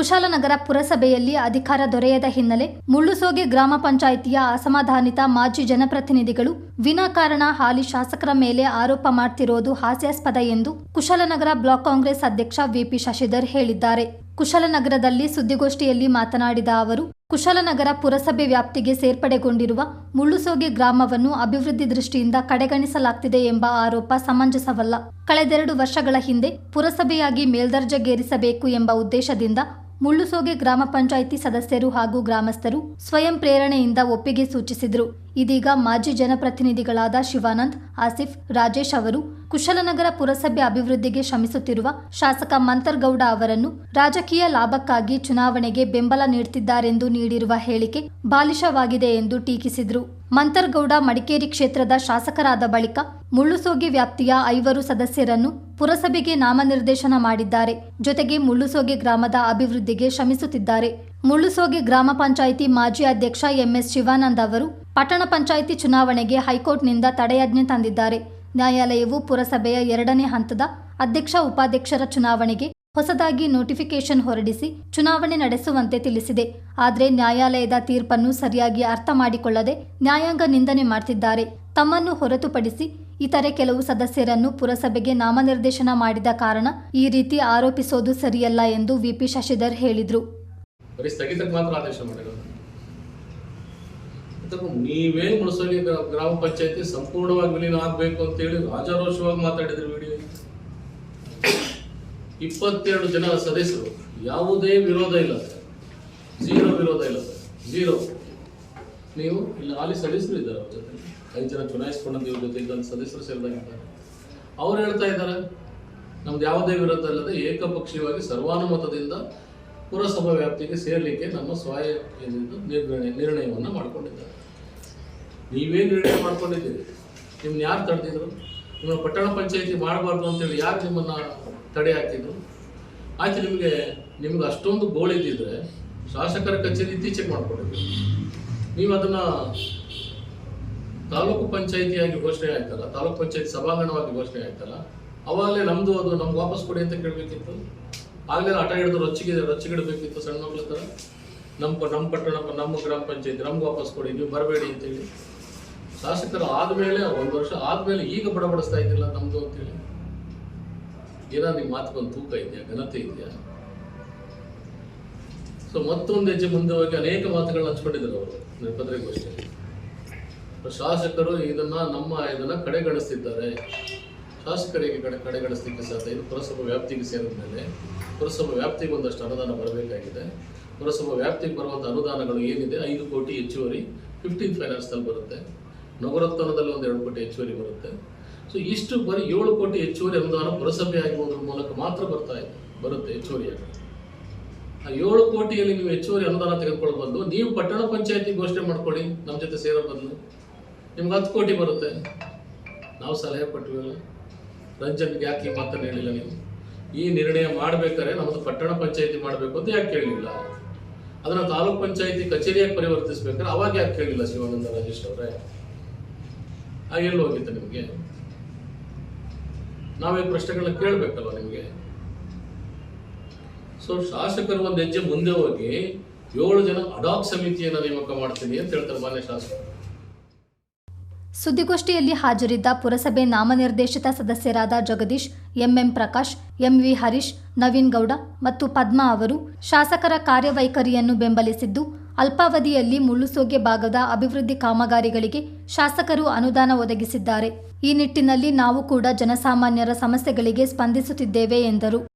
ಕುಶಾಲನಗರ ಪುರಸಭೆಯಲ್ಲಿ ಅಧಿಕಾರ ದೊರೆಯದ ಹಿನ್ನೆಲೆ ಮುಳ್ಳುಸೋಗೆ ಗ್ರಾಮ ಪಂಚಾಯಿತಿಯ ಅಸಮಾಧಾನಿತ ಮಾಜಿ ಜನಪ್ರತಿನಿಧಿಗಳು ವಿನಾಕಾರಣ ಹಾಲಿ ಶಾಸಕರ ಮೇಲೆ ಆರೋಪ ಮಾಡ್ತಿರೋದು ಹಾಸ್ಯಾಸ್ಪದ ಎಂದು ಕುಶಾಲನಗರ ಬ್ಲಾಕ್ ಕಾಂಗ್ರೆಸ್ ಅಧ್ಯಕ್ಷ ವಿಪಿ ಶಶಿಧರ್ ಹೇಳಿದ್ದಾರೆ. ಕುಶಾಲನಗರದಲ್ಲಿ ಸುದ್ದಿಗೋಷ್ಠಿಯಲ್ಲಿ ಮಾತನಾಡಿದ ಅವರು, ಕುಶಾಲನಗರ ಪುರಸಭೆ ವ್ಯಾಪ್ತಿಗೆ ಸೇರ್ಪಡೆಗೊಂಡಿರುವ ಮುಳ್ಳುಸೋಗೆ ಗ್ರಾಮವನ್ನು ಅಭಿವೃದ್ಧಿ ದೃಷ್ಟಿಯಿಂದ ಕಡೆಗಣಿಸಲಾಗ್ತಿದೆ ಎಂಬ ಆರೋಪ ಸಮಂಜಸವಲ್ಲ. ಕಳೆದೆರಡು ವರ್ಷಗಳ ಹಿಂದೆ ಪುರಸಭೆಯಾಗಿ ಮೇಲ್ದರ್ಜೆಗೇರಿಸಬೇಕು ಎಂಬ ಉದ್ದೇಶದಿಂದ ಮುಳ್ಳುಸೋಗೆ ಗ್ರಾಮ ಪಂಚಾಯಿತಿ ಸದಸ್ಯರು ಹಾಗೂ ಗ್ರಾಮಸ್ಥರು ಸ್ವಯಂ ಪ್ರೇರಣೆಯಿಂದ ಒಪ್ಪಿಗೆ ಸೂಚಿಸಿದರು. ಇದೀಗ ಮಾಜಿ ಜನಪ್ರತಿನಿಧಿಗಳಾದ ಶಿವಾನಂದ್, ಆಸಿಫ್, ರಾಜೇಶ್ ಅವರು ಕುಶಲನಗರ ಪುರಸಭೆ ಅಭಿವೃದ್ಧಿಗೆ ಶ್ರಮಿಸುತ್ತಿರುವ ಶಾಸಕ ಮಂತರ್ಗೌಡ ಅವರನ್ನು ರಾಜಕೀಯ ಲಾಭಕ್ಕಾಗಿ ಚುನಾವಣೆಗೆ ಬೆಂಬಲ ನೀಡುತ್ತಿದ್ದಾರೆಂದು ನೀಡಿರುವ ಹೇಳಿಕೆ ಬಾಲಿಷವಾಗಿದೆ ಎಂದು ಟೀಕಿಸಿದರು. ಮಂತರ್ಗೌಡ ಮಡಿಕೇರಿ ಕ್ಷೇತ್ರದ ಶಾಸಕರಾದ ಬಳಿಕ ಮುಳ್ಳುಸೋಗಿ ವ್ಯಾಪ್ತಿಯ ಐವರು ಸದಸ್ಯರನ್ನು ಪುರಸಭೆಗೆ ನಾಮನಿರ್ದೇಶನ ಮಾಡಿದ್ದಾರೆ. ಜೊತೆಗೆ ಮುಳ್ಳುಸೋಗೆ ಗ್ರಾಮದ ಅಭಿವೃದ್ಧಿಗೆ ಶ್ರಮಿಸುತ್ತಿದ್ದಾರೆ. ಮುಳ್ಳುಸೋಗೆ ಗ್ರಾಮ ಪಂಚಾಯಿತಿ ಮಾಜಿ ಅಧ್ಯಕ್ಷ ಎಂಎಸ್ ಶಿವಾನಂದ್ ಅವರು ಪಟ್ಟಣ ಪಂಚಾಯಿತಿ ಚುನಾವಣೆಗೆ ಹೈಕೋರ್ಟ್ನಿಂದ ತಡೆಯಾಜ್ಞೆ ತಂದಿದ್ದಾರೆ. ನ್ಯಾಯಾಲಯವು ಪುರಸಭೆಯ ಎರಡನೇ ಹಂತದ ಅಧ್ಯಕ್ಷ ಉಪಾಧ್ಯಕ್ಷರ ಚುನಾವಣೆಗೆ ಹೊಸದಾಗಿ ನೋಟಿಫಿಕೇಶನ್ ಹೊರಡಿಸಿ ಚುನಾವಣೆ ನಡೆಸುವಂತೆ ತಿಳಿಸಿದೆ. ಆದರೆ ನ್ಯಾಯಾಲಯದ ತೀರ್ಪನ್ನು ಸರಿಯಾಗಿ ಅರ್ಥ ಮಾಡಿಕೊಳ್ಳದೆ ನ್ಯಾಯಾಂಗ ನಿಂದನೆ ಮಾಡ್ತಿದ್ದಾರೆ. ತಮ್ಮನ್ನು ಹೊರತುಪಡಿಸಿ ಇತರೆ ಕೆಲವು ಸದಸ್ಯರನ್ನು ಪುರಸಭೆಗೆ ನಾಮನಿರ್ದೇಶನ ಮಾಡಿದ ಕಾರಣ ಈ ರೀತಿ ಆರೋಪಿಸೋದು ಸರಿಯಲ್ಲ ಎಂದು ವಿಪಿ ಶಶಿಧರ್ ಹೇಳಿದರು. ನೀವೇ ಮುಳಸೋಗಿ ಗ್ರಾ- ಗ್ರಾಮ ಪಂಚಾಯತಿ ಸಂಪೂರ್ಣವಾಗಿ ವಿಲೀನ ಆಗಬೇಕು ಅಂತೇಳಿ ರಾಜಾರೋಷವಾಗಿ ಮಾತಾಡಿದ್ರು ವಿಡಿಯೋ. ಇಪ್ಪತ್ತೆರಡು ಜನ ಸದಸ್ಯರು, ಯಾವುದೇ ವಿರೋಧ ಇಲ್ಲ ಝೀರೋ ವಿರೋಧ ಇಲ್ಲ ಝೀರೋ ನೀವು ಇಲ್ಲಿ ಹಾಲಿ ಸದಸ್ಯರು ಇದ್ದಾರೆ ಅವ್ರ ಜೊತೆ. ಐದು ಜನ ಚುನಾಯಿಸ್ಕೊಂಡಂತ ಇವ್ರ ಜೊತೆ ಇದ್ದಂಥ ಸದಸ್ಯರು ಸೇರಿದಾಗಿದ್ದಾರೆ ಅವ್ರು ಹೇಳ್ತಾ ಇದ್ದಾರೆ, ನಮ್ದು ಯಾವುದೇ ವಿರೋಧ ಇಲ್ಲದೆ ಏಕಪಕ್ಷೀಯವಾಗಿ ಸರ್ವಾನುಮತದಿಂದ ಪುರಸಭಾ ವ್ಯಾಪ್ತಿಗೆ ಸೇರ್ಲಿಕ್ಕೆ ನಮ್ಮ ಸ್ವಾಯ ನಿರ್ಣಯ, ನಿರ್ಣಯವನ್ನು ಮಾಡ್ಕೊಂಡಿದ್ದಾರೆ. ನೀವೇ ನಿರ್ಣಯ ಮಾಡ್ಕೊಂಡಿದ್ದೀರಿ? ನಿಮ್ಮನ್ನ ಯಾರು ತಡೆದಿದ್ರು? ನಿಮ್ಮ ಪಟ್ಟಣ ಪಂಚಾಯಿತಿ ಮಾಡಬಾರ್ದು ಅಂತೇಳಿ ಯಾರು ನಿಮ್ಮನ್ನು ತಡೆ ಹಾಕಿದ್ರು? ಆಯ್ತು, ನಿಮಗೆ, ನಿಮ್ಗೆ ಅಷ್ಟೊಂದು ಗೋಳಿದ್ದಿದ್ರೆ ಶಾಸಕರ ಕಚೇರಿ ಇತ್ತೀಚೆಗೆ ಮಾಡಿಕೊಂಡಿದ್ರು ನೀವು ಅದನ್ನು ತಾಲೂಕು ಪಂಚಾಯಿತಿಯಾಗಿ ಘೋಷಣೆ ಆಯ್ತಲ್ಲ, ತಾಲೂಕು ಪಂಚಾಯಿತಿ ಸಭಾಂಗಣವಾಗಿ ಘೋಷಣೆ ಆಯ್ತಲ್ಲ, ಅವಾಗಲೇ ನಮ್ಮದು ಅದು ನಮ್ಗೆ ವಾಪಸ್ ಕೊಡಿ ಅಂತ ಕೇಳಬೇಕಿತ್ತು. ಆಗಲೇ ಆಟ ಹಿಡಿದು ರೊಚ್ಚಿಗೆ, ರೊಚ್ಚಿಗಿಡಬೇಕಿತ್ತು ಸಣ್ಣ ಮಕ್ಕಳ ಥರ ನಮ್ಮ ನಮ್ಮ ಪಟ್ಟಣ, ನಮ್ಮ ಗ್ರಾಮ ಪಂಚಾಯತಿ ನಮ್ಗೆ ವಾಪಸ್ ಕೊಡಿ, ನೀವು ಬರಬೇಡಿ ಅಂತೇಳಿ. ಶಾಸಕರು ಆದ್ಮೇಲೆ ಒಂದು ವರ್ಷ ಆದ್ಮೇಲೆ ಈಗ ಬಡಬಡಿಸ್ತಾ ಇದ್ದಿಲ್ಲ ನಮ್ದು ಅಂತೇಳಿ. ಏನೋ ನಿಮ್ಮ ಮಾತುಗೊಂದು ತೂಕ ಇದೆಯಾ, ಘನತೆ ಇದೆಯಾ? ಸೊ ಮತ್ತೊಂದು ಹೆಜ್ಜೆ ಮುಂದೆ ಹೋಗಿ ಅನೇಕ ಮಾತುಗಳನ್ನ ಹಂಚ್ಕೊಂಡಿದ್ದಾರೆ ಅವರು ಪತ್ರಿಕಾಗೋಷ್ಠಿಯಲ್ಲಿ ಶಾಸಕರು ಇದನ್ನ ನಮ್ಮ ಇದನ್ನ ಕಡೆಗಣಿಸ್ತಿದ್ದಾರೆ. ಶಾಸಕರಿಗೆ ಕಡೆ, ಕಡೆಗಣಿಸ್ಲಿಕ್ಕೆ ಸಾಧ್ಯ? ಇದು ಪುರಸಭಾ ವ್ಯಾಪ್ತಿಗೆ ಸೇರಿದ ಮೇಲೆ ಪುರಸಭಾ ವ್ಯಾಪ್ತಿಗೆ ಒಂದಷ್ಟು ಅನುದಾನ ಬರಬೇಕಾಗಿದೆ. ಪುರಸಭಾ ವ್ಯಾಪ್ತಿಗೆ ಬರುವಂಥ ಅನುದಾನಗಳು ಏನಿದೆ? ಐದು ಕೋಟಿ ಹೆಚ್ಚುವರಿ ಫಿಫ್ಟೀನ್ ಫೈನಾನ್ಸ್ನಲ್ಲಿ ಬರುತ್ತೆ. ನಗರೋತ್ಥಾನದಲ್ಲಿ ಒಂದು ಎರಡು ಕೋಟಿ ಹೆಚ್ಚುವರಿ ಬರುತ್ತೆ. ಸೊ ಇಷ್ಟು ಬರೀ ಏಳು ಕೋಟಿ ಹೆಚ್ಚುವರಿ ಅನುದಾನ ಪುರಸಭೆ ಆಗುವುದ್ರ ಮೂಲಕ ಮಾತ್ರ ಬರ್ತಾ ಇದೆ, ಬರುತ್ತೆ ಹೆಚ್ಚುವರಿಯಾಗಿ ಆ ಏಳು ಕೋಟಿಯಲ್ಲಿ ನೀವು ಹೆಚ್ಚುವರಿ ಅನುದಾನ ತೆಗೆದುಕೊಳ್ಳೋ ಬದಲು ನೀವು ಪಟ್ಟಣ ಪಂಚಾಯತಿ ಘೋಷಣೆ ಮಾಡ್ಕೊಳ್ಳಿ ನಮ್ಮ ಜೊತೆ ಸೇರೋ ಬದಲು. ನಿಮ್ಗೆ ಹತ್ತು ಕೋಟಿ ಬರುತ್ತೆ. ನಾವು ಸಲಹೆ ಕೊಟ್ಟಿವಲ್ಲ ರಂಜನ್ಗೆ ಯಾಕೆ ಈ ಮಾತನ್ನು ಹೇಳಿಲ್ಲ ನೀವು? ಈ ನಿರ್ಣಯ ಮಾಡ್ಬೇಕಾದ್ರೆ ನಮ್ಮದು ಪಟ್ಟಣ ಪಂಚಾಯತಿ ಮಾಡಬೇಕು ಅಂತ ಯಾಕೆ ಕೇಳಲಿಲ್ಲ? ಅದನ್ನು ತಾಲೂಕು ಪಂಚಾಯತಿ ಕಚೇರಿಯಾಗಿ ಪರಿವರ್ತಿಸ್ಬೇಕಾದ್ರೆ ಅವಾಗ ಯಾಕೆ ಕೇಳಿಲ್ಲ ಶಿವಾನಂದ ರಾಜೇಶ್ ಅವರೇ? ಎಲ್ಲಿ ಹೋಗಿತ್ತು ನಿಮಗೆ. ನಾವೇ ಪ್ರಶ್ನೆಗಳನ್ನ ಕೇಳಬೇಕಲ್ವ ನಿಮಗೆ? ಸೊ ಶಾಸಕರು ಒಂದು ಹೆಜ್ಜೆ ಮುಂದೆ ಹೋಗಿ ಏಳು ಜನ ಅಡಾಕ್ ಸಮಿತಿಯನ್ನು ನೇಮಕ ಮಾಡ್ತೀನಿ ಅಂತ ಹೇಳ್ತಾರೆ ಮಾನ್ಯ ಶಾಸಕರು. ಸುದ್ದಿಗೋಷ್ಠಿಯಲ್ಲಿ ಹಾಜರಿದ್ದ ಪುರಸಭೆ ನಾಮನಿರ್ದೇಶಿತ ಸದಸ್ಯರಾದ ಜಗದೀಶ್, ಎಂಎಂ ಪ್ರಕಾಶ್, ಎಂವಿ ಹರೀಶ್, ನವೀನ್ ಗೌಡ ಮತ್ತು ಪದ್ಮಾ ಅವರು ಶಾಸಕರ ಕಾರ್ಯವೈಖರಿಯನ್ನು ಬೆಂಬಲಿಸಿದ್ದು ಅಲ್ಪಾವಧಿಯಲ್ಲಿ ಮುಳ್ಳುಸೋಗೆ ಭಾಗದ ಅಭಿವೃದ್ಧಿ ಕಾಮಗಾರಿಗಳಿಗೆ ಶಾಸಕರು ಅನುದಾನ ಒದಗಿಸಿದ್ದಾರೆ. ಈ ನಿಟ್ಟಿನಲ್ಲಿ ನಾವು ಕೂಡ ಜನಸಾಮಾನ್ಯರ ಸಮಸ್ಯೆಗಳಿಗೆ ಸ್ಪಂದಿಸುತ್ತಿದ್ದೇವೆ ಎಂದರು.